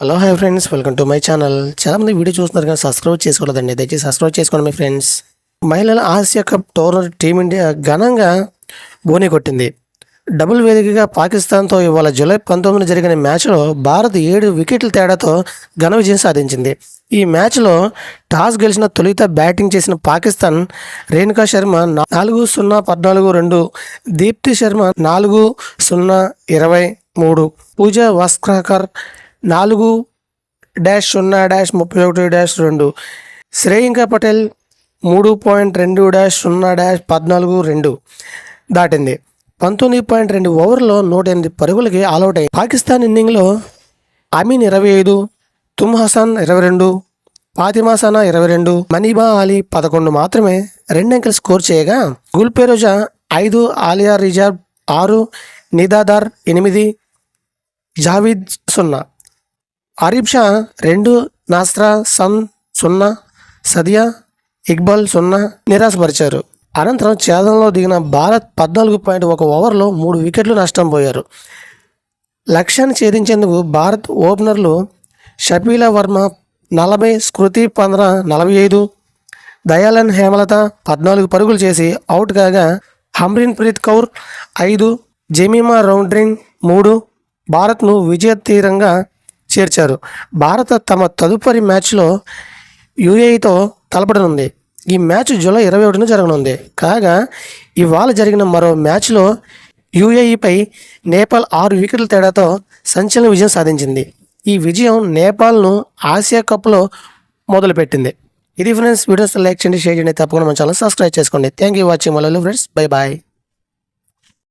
Hello hi friends. Welcome to my channel. చాలామంది video చూస్తున్నారు కానీ సబ్స్క్రైబ్ చేసుకోలేదండి దయచేసి సబ్స్క్రైబ్ చేసుకోండి మీ ఫ్రెండ్స్ మహిళల ఆసియా కప్ టోర్నర్ టీమిండియా ఘనంగా బోని కొట్టింది. డబుల్ వేదికగా పాకిస్తాన్తో ఇవాళ జూలై పంతొమ్మిది జరిగిన మ్యాచ్లో భారత్ ఏడు వికెట్ల తేడాతో ఘన విజయం సాధించింది. ఈ మ్యాచ్లో టాస్ గెలిచిన తొలిత బ్యాటింగ్ చేసిన పాకిస్తాన్ రేణుకా శర్మ నాలుగు సున్నా పద్నాలుగు రెండు దీప్తి శర్మ నాలుగు సున్నా ఇరవై మూడు పూజా వాస్క్రాకర్ నాలుగు డాష్ సున్నా డాష్ ముప్పై ఒకటి డాష్ రెండు. శ్రేయంక పటేల్ మూడు పాయింట్ రెండు డాష్ సున్నా డాష్ పద్నాలుగు రెండు. దాటింది. పంతొమ్మిది పాయింట్ రెండు ఓవర్లో నూట ఎనిమిది పరుగులకి ఆల్అవుట్ అయింది పాకిస్తాన్ ఇన్నింగ్లో అమీన్ ఇరవై ఐదు తుమ్ హసన్ ఇరవై రెండు ఫాతిమా సనా ఇరవై రెండు మనీబా అలీ పదకొండు మాత్రమే రెండంకెలు స్కోర్ చేయగా గుల్పేరోజా ఐదు ఆలియా రిజర్వ్ ఆరు నిదాదార్ ఎనిమిది జావీద్ సున్నా. ఆరిఫ్ షా రెండు నాస్రా సన్ సున్నా సదియా ఇక్బాల్ సున్నా నిరాశపరిచారు. అనంతరం ఛేదంలో దిగిన భారత్ పద్నాలుగు పాయింట్ ఒక ఓవర్లో మూడు వికెట్లు నష్టం పోయారు. లక్ష్యాన్ని ఛేదించేందుకు భారత్ ఓపెనర్లు షపీలా వర్మ నలభై స్కృతి పంద్ర నలభై ఐదు దయాలన్ హేమలత పద్నాలుగు పరుగులు చేసి అవుట్ కాగా హమ్రిన్ ప్రీత్ కౌర్ ఐదు జెమీమా రౌండ్రింగ్ మూడు భారత్ను విజయ తీరంగా చేర్చారు. భారత తమ తదుపరి మ్యాచ్లో యుఏఈతో తలపడనుంది. ఈ మ్యాచ్ జూలై ఇరవై ఒకటిన జరగనుంది. కాగా ఇవాళ జరిగిన మరో మ్యాచ్లో యుఏఈపై నేపాల్ ఆరు వికెట్ల తేడాతో సంచలన విజయం సాధించింది. ఈ విజయం నేపాల్ను ఆసియా కప్లో మొదలుపెట్టింది. ఇది ఫ్రెండ్స్ వీడియోస్ లైక్ చేయండి షేర్ చేయండి తప్పకుండా మన ఛానల్ సబ్స్క్రైబ్ చేసుకోండి. థ్యాంక్ యూ వాచింగ్ మళ్ళీ ఫ్రెండ్స్ బై బాయ్.